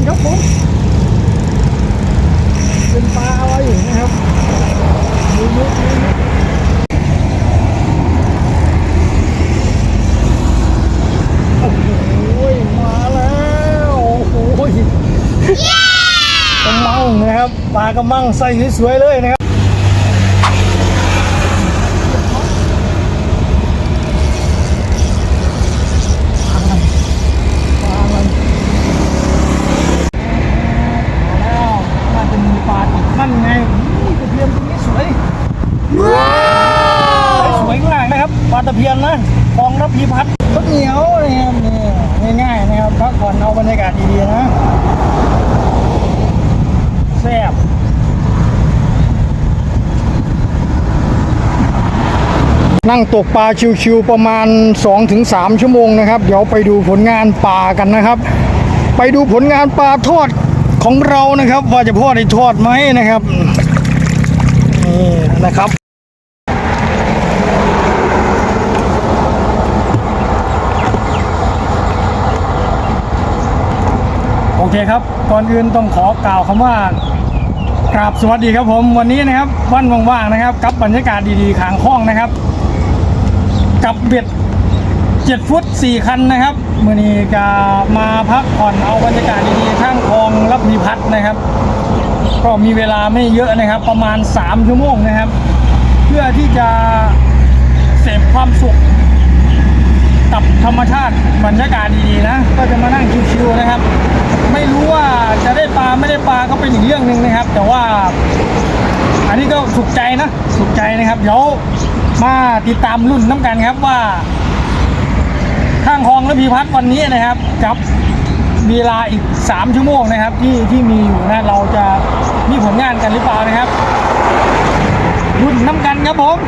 งครับผมเป็นปลาอะไรนะครับดูมุกดูมุกโอ้โหมาแล้วโอ้โหกระมังนะครับปลากระมังใส่สวยๆเลยนะครับ ปลาอะไรมาแล้วน่าจะมีปลาอีกขั้นไงนี่ตะเพียนตัวนี้สวยสวยมากนะเพียนนะคลองระพีพัฒน์ข้าวเหนียวนะครับนี่ง่ายๆนะครับพักผ่อนเอาบรรยากาศดีๆนะแซ่บนั่งตกปลาชิวๆประมาณ 2-3 ชั่วโมงนะครับ เดี๋ยวไปดูผลงานปลากันนะครับ ไปดูผลงานปลาทอดของเรานะครับ ว่าจะพ่อได้ทอดไหมนะครับนี่นะครับ เคครับก่อนอื่นต้องขอกล่าวคำว่ากราบสวัสดีครับผมวันนี้นะครับวันว่างๆนะครับ กับบรรยากาศดีๆขางคล้องนะครับ กับเบ็ด7ฟุต4 คันนะครับมือนี้ก็มาพักผ่อนเอาบรรยากาศดีๆข้างคลองรับพีพัฒน์นะครับ ก็มีเวลาไม่เยอะนะครับ ประมาณ 3 ชั่วโมงนะครับ เพื่อที่จะเสพความสุขกับธรรมชาติบรรยากาศดีๆนะ ก็จะมานั่งชิวๆนะครับ ไม่รู้ว่าจะได้ปลาไม่ได้ปลาก็เป็นอีกเรื่องหนึ่งนะครับ แต่ว่าอันนี้ก็สุขใจนะสุขใจนะครับ เดี๋ยวมาติดตามรุ่นน้ำกันครับว่า ข้างคลองระพีพัฒน์วันนี้นะครับกับเวลาอีก 3 ชั่วโมงนะครับ ที่ที่มีอยู่นะเราจะมีผลงานกันหรือเปล่านะครับ รุ่นน้ำกันครับผม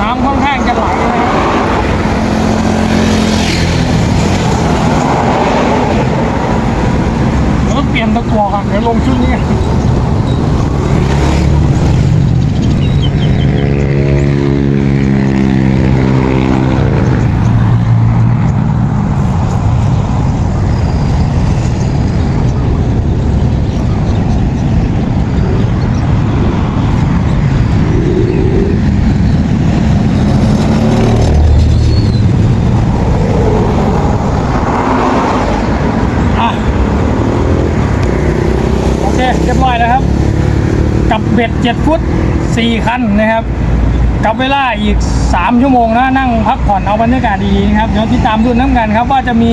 น้ำค่อนข้างจะไหลนะครับเวต้องเปลี่ยนตะกั่วก่อนเดี๋ยวลงชุดนี้กันอะโอเคเรียบร้อยแล้วครับ กับเบ็ด 7 ฟุต 4 คันนะครับกับเวลาอีก 3 ชั่วโมงนะนั่งพักผ่อนเอาบรรยากาศดีๆนะครับเดี๋ยวติดตามดูน้ำกันครับว่าจะมี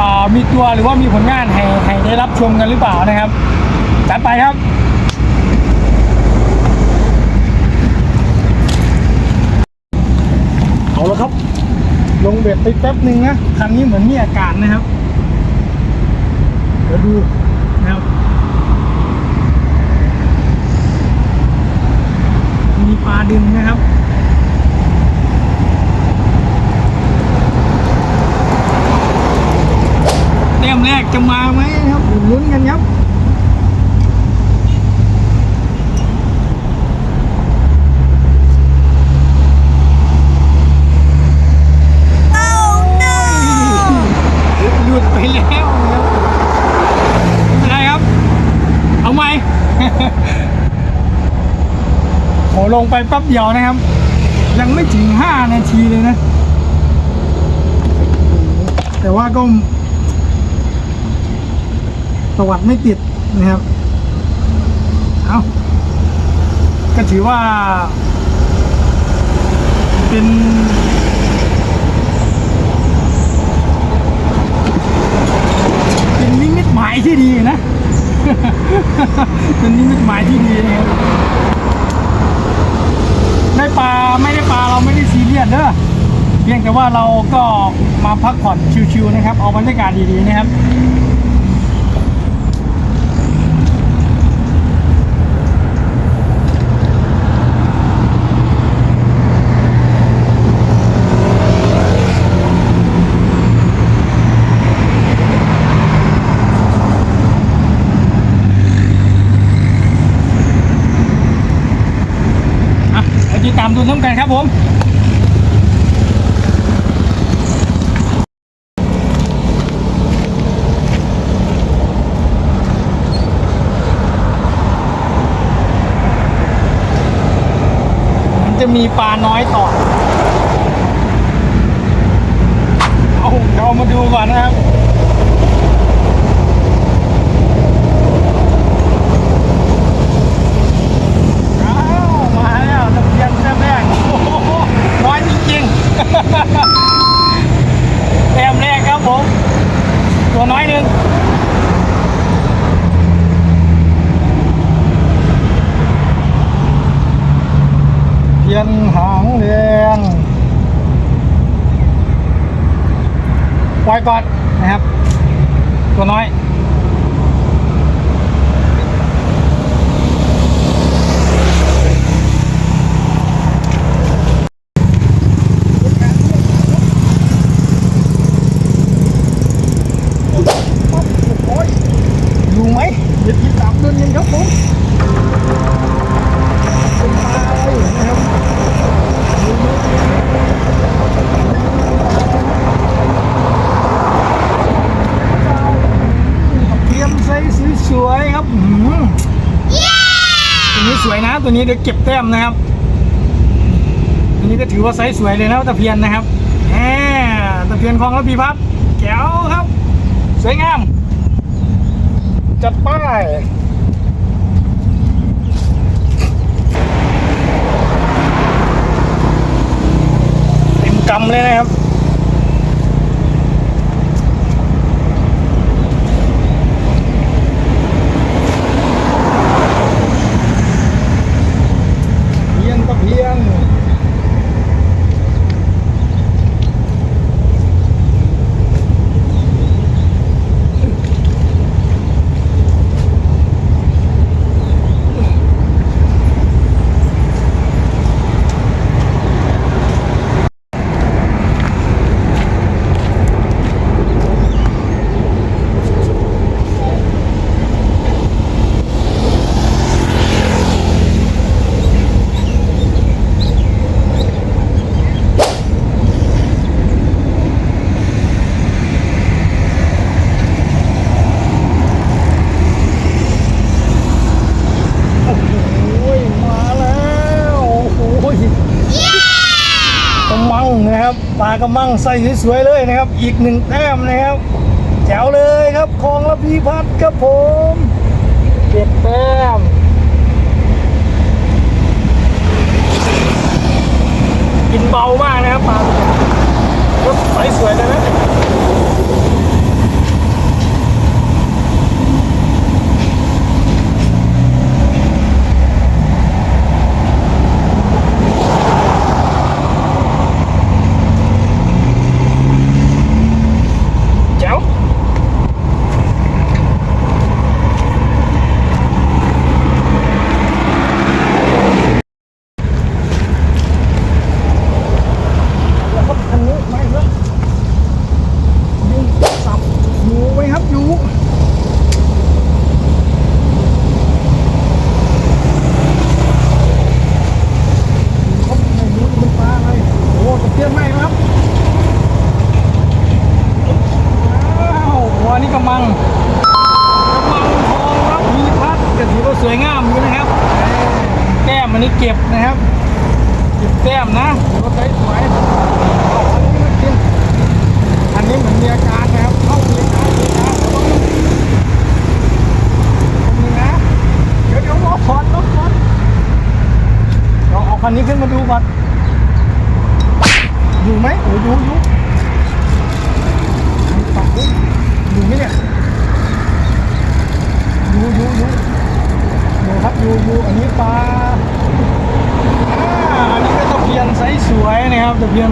อ่ามีตัวหรือว่ามีผลงานให้ให้ได้รับชมกันหรือเปล่านะครับจัดไปครับเอาแล้วครับ ลงเบ็ดไปแป๊บหนึ่งนะคันนี้เหมือนมีอาการนะครับ เดี๋ยวดูนะครับ มี ปลาดึงนะครับเต็มแรกจะมาไหมครับลุ้นกันครับ หยุดไปแล้วนะครับไม่เป็นไรครับ เอาไหม โหล งไปแป๊บเดียวนะครับ ยังไม่ถึง 5 นาทีเลยนะ แต่ว่าก็สวัสดไม่ติดนะครับ เอาก็ถือว่า เป็นเป็นนิมิตหมายที่ดีนะ เป็นนิมิตหมายที่ดีนะครับ ได้ปลาไม่ได้ปลาเราไม่ได้ซีเรียสเด้อเพียงแต่ว่าเราก็มาพักผ่อนชิวๆนะครับ เอาบรรยากาศดีๆนะครับ ตามดูน้ำกันครับผมจะมีปลาน้อยต่อ ยนหางแดงไว้อยก่อนนะครับ ตัวน้อยะตัวนี้เดี๋ยวเก็บแต้มนะครับอันนี้ก็ถือว่าไซส์สวยเลยนะตะเพียนนะครับแหมตะเพียนคลองระพีพับแก้วครับ สวยงาม จัดป้ายเต็มกำเลยนะครับ ปลากระมังใส่สวยๆเลยนะครับ อีกหนึ่งแต้มนะครับแจ๋วเลยครับคลองระพีพัดครับผมเก็บแต้มกินเบามากนะครับปลาสวยๆเลยนะ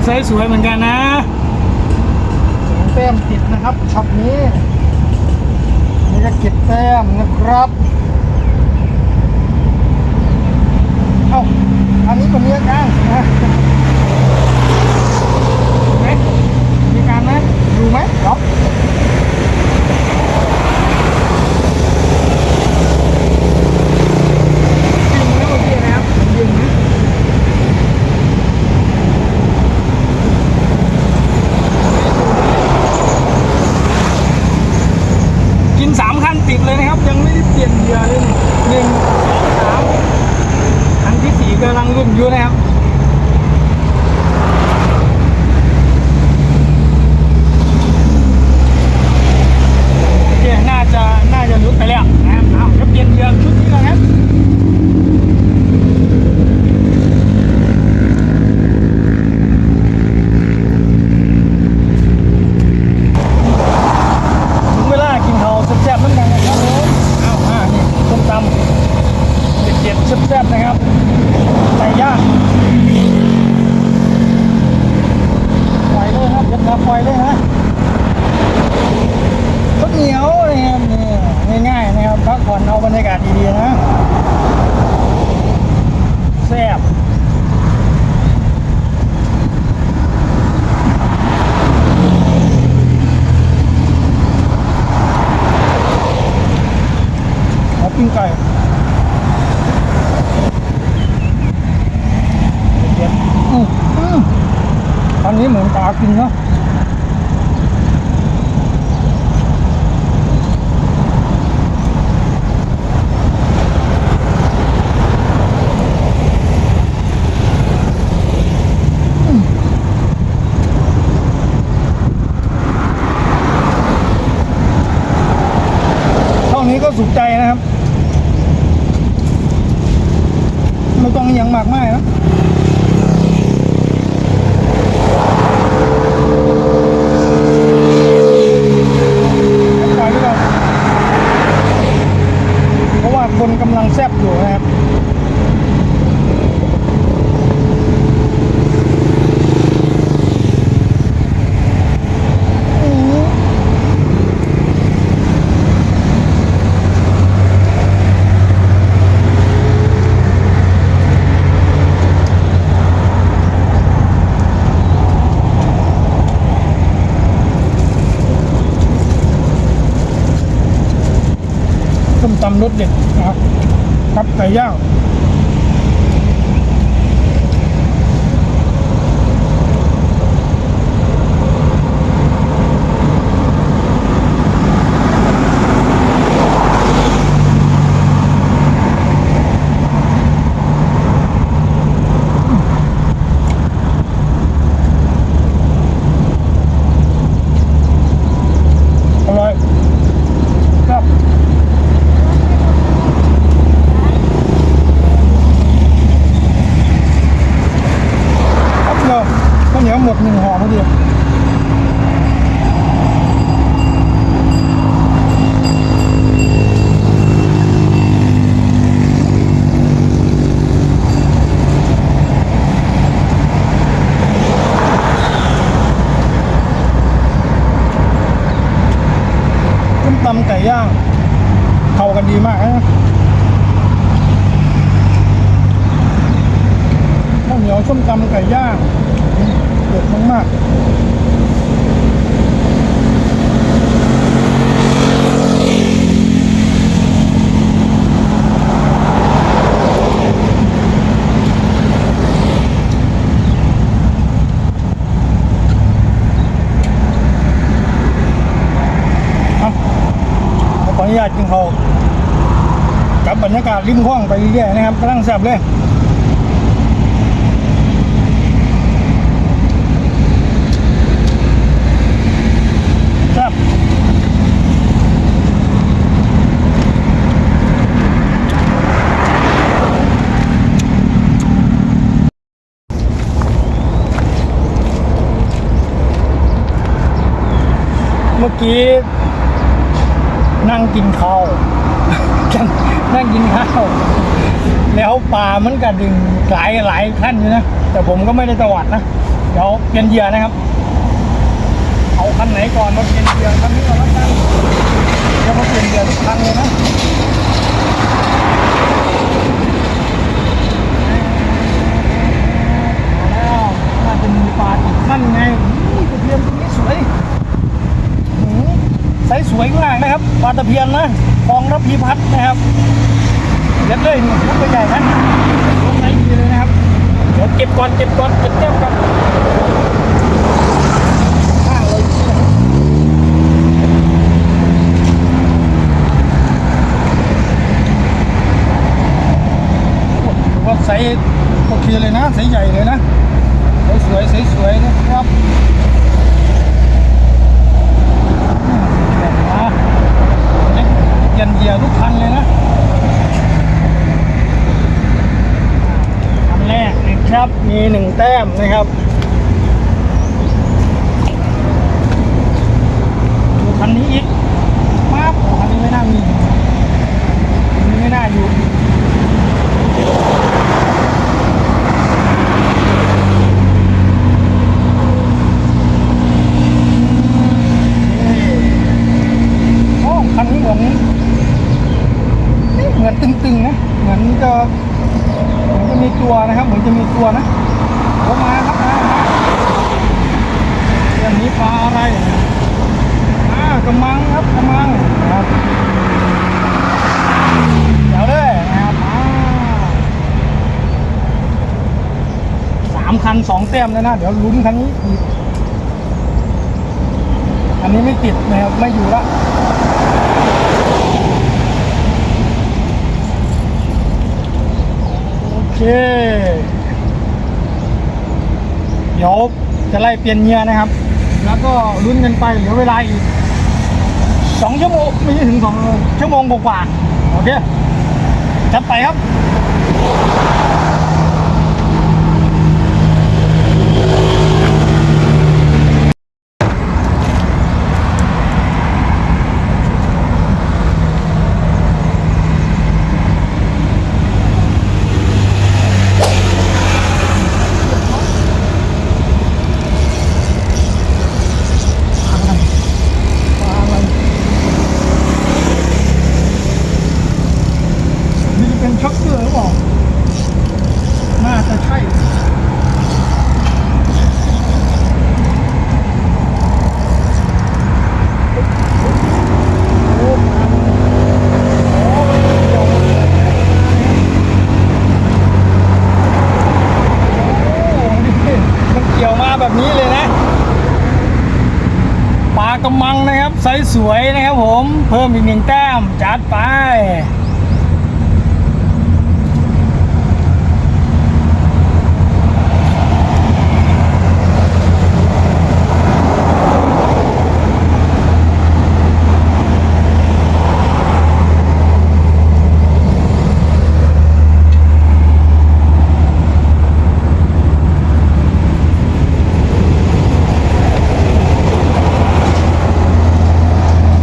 ไซส์สวยเหมือนกันนะ ต้องอย่างมากมายนะปล่อยไปก่อนเพราะว่าคนกำลังแซบอยู่นะครับ อืมส้ม ตำรสเด็ดนะครับกับไก่ย่าง อร่อยครับครับเนาะ ข้าวเหนึ่งห่อพอดีตำไก่ย่างเข้ากันดีมากนะข้าวเหนียวส้มตำไก่ย่างเด็ดมากๆเอาขออนุญาตกินข้ากับบรรยากาศริมคลองไปเรื่อยๆนะครับกำลังแซ่บเลยครับเมื่อกี้ นั่งกินข้าวนั่งกินข้าวแล้วปลามันกระดึงหลายหลายขั้นอยู่นะ แต่ผมก็ไม่ได้ตวัดนะเดี๋ยวเปลี่ยนเหยื่อนะครับ เอาคันไหนก่อนมาเปลี่ยนเหยื่อคันนี้ก่อนแล้วกันเดี๋ยวมาเปลี่ยนเหยื่อทุกคันเลยนะเอาแล้วน่าจะมีปลาขั้นไงอู้ตะเพียนตัวนี้สวย ส์สวยมากนะครับปลาตะเพียนนะคลองรับพีพัฒนะครับเล็ดเลยลูกใหญ่นะลงไซส์ดีเลยนะครับเดี๋ยวเก็บก่อนเก็บก่อนเก็บเต็มก่อนข้างเลย ถือว่าไซส์โอเค ดีเลยนะไซส์ใหญ่เลยนะสวยสวยสวยๆนะครับอืมนะเล็กยันเยียทุกคันเลยนะคันแรกนะครับมีหนึ่งแต้มนะครับดูคันนี้อีกมาบโอ้คันนี้ไม่น่ามีคันนี้ไม่น่าอยู่ โอ้คันนี้เหมือนเหมือนตึงๆนะ เหมือนจะเหมือนจะมีตัวนะครับ เหมือนจะมีตัวนะโอ้มาครับมามาเรื่องนี้ปลาอะไรอ่ากระมังครับกระมังนะครับเดี๋ยวเลยนะครับอ่า พันสองแต้มเลยนะ เดี๋ยวลุ้นคันนี้อีก อันนี้ไม่ติดนะครับ ไม่อยู่ละโอเค เดี๋ยวจะไล่เปลี่ยนเงียร์นะครับ แล้วก็ลุ้นกันไปเหลือเวลาอีกสองชั่วโมงไม่ใช่ถึงสองชั่วโมงกว่าโอเค จัดไปครับ นี่จะเป็นช็อคเกอร์หรือเปล่า น่าจะใช่ โอ้มาโอ้เกี่ยวมาเลยโอ้นี่มันเกี่ยวมาแบบนี้เลยนะ ปลากระมังนะครับไซส์สวยนะครับผม เพิ่มอีกหนึ่งแต้ม จัดไป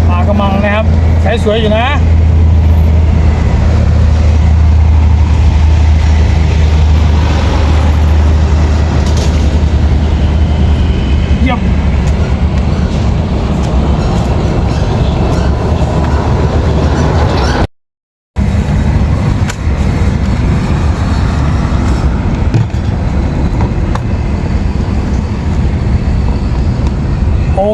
ปลากระมังนะครับใช้ สวยอยู่นะ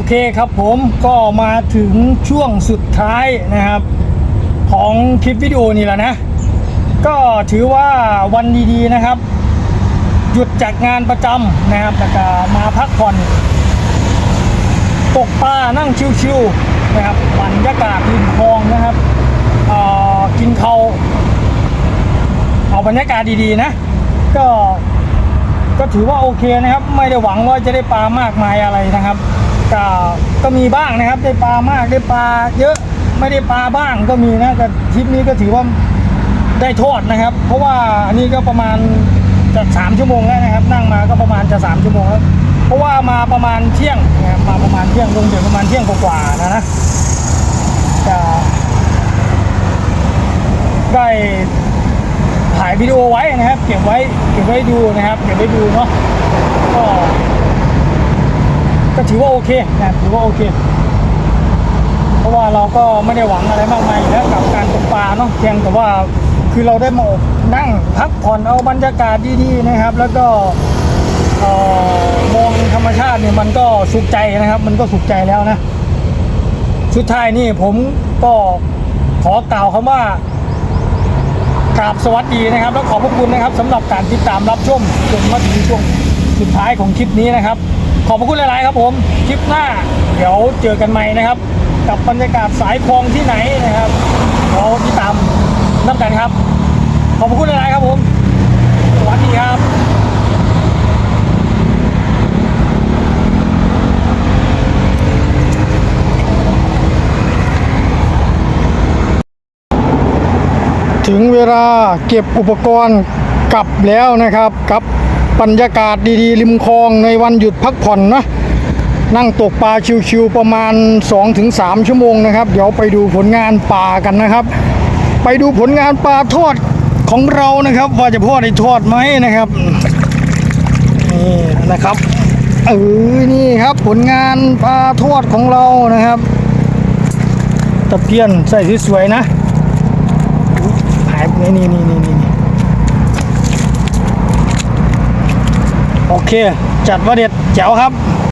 เคครับผมก็มาถึงช่วงสุดท้ายนะครับ ของคลิปวิดีโอนี่แหละนะ ก็ถือว่าวันดีๆนะครับ หยุดจากงานประจำนะครับแล้วก็มาพักผ่อนตกปลานั่งชิวๆนะครับบรรยากาศริมคลองนะครับกินเขาเอาบรรยากาศดีๆนะ ก็ก็ถือว่าโอเคนะครับ ไม่ได้หวังว่าจะได้ปลามากมายอะไรนะครับ ก็ก็มีบ้างนะครับ ได้ปลามากได้ปลาเยอะไม่ได้ปลาบ้างก็มีนะแต่ทริปนี้ก็ถือว่าได้โทษนะครับ เพราะว่าอันนี้ก็ประมาณจะสามชั่วโมงแล้วนะครับ นั่งมาก็ประมาณจะสามชั่วโมงแล้วเพราะว่ามาประมาณเที่ยงนะครับมาประมาณเที่ยงลงเดี๋ยวประมาณเที่ยงกว่าๆนะนะจะได้ถ่ายวิดีโอไว้นะครับ เก็บไว้เก็บไว้ดูนะครับเก็บไว้ดูเนาะก็ ก็ถือว่าโอเคนะถือว่าโอเค เพราะว่าเราก็ไม่ได้หวังอะไรมากมายแล้วกับการตกปลาเนาะเพียงแต่ว่าคือเราได้มานั่งพักผ่อนเอาบรรยากาศดีๆนะครับ แล้วก็มองธรรมชาติเนี่ยมันก็สุขใจนะครับ มันก็สุขใจแล้วนะสุดท้ายนี่ผมก็ขอกล่าวคำว่ากราบสวัสดีนะครับ แล้วขอบพระคุณนะครับสำหรับการติดตามรับชมจนมาถึงช่วงสุดท้ายของคลิปนี้นะครับ ขอบพระคุณหลาย ๆ ครับผมคลิปหน้า เดี๋ยวเจอกันใหม่นะครับ กับบรรยากาศสายคลองที่ไหนนะครับเราติดตามน้ำกันครับ ขอบพระคุณหลาย ๆ ครับผมสวัสดีวัสดีครับถึงเวลาเก็บอุปกรณ์กลับแล้วนะครับกับ บรรยากาศดีๆ ริมคลองในวันหยุดพักผ่อนนะ นั่งตกปลาชิวๆประมาณ 2-3 ชั่วโมงนะครับ เดี๋ยวไปดูผลงานปลากันนะครับ ไปดูผลงานปลาทอดของเรานะครับ ว่าจะพ่อได้ทอดไหมนะครับนี่นะครับเออนี่ครับผลงานปลาทอดของเรานะครับ ตะเพียนใส่สวยๆนะหายไปนี่นี่นี่นี่นี่ โอเค จัดว่าเด็ดแจ๋วครับ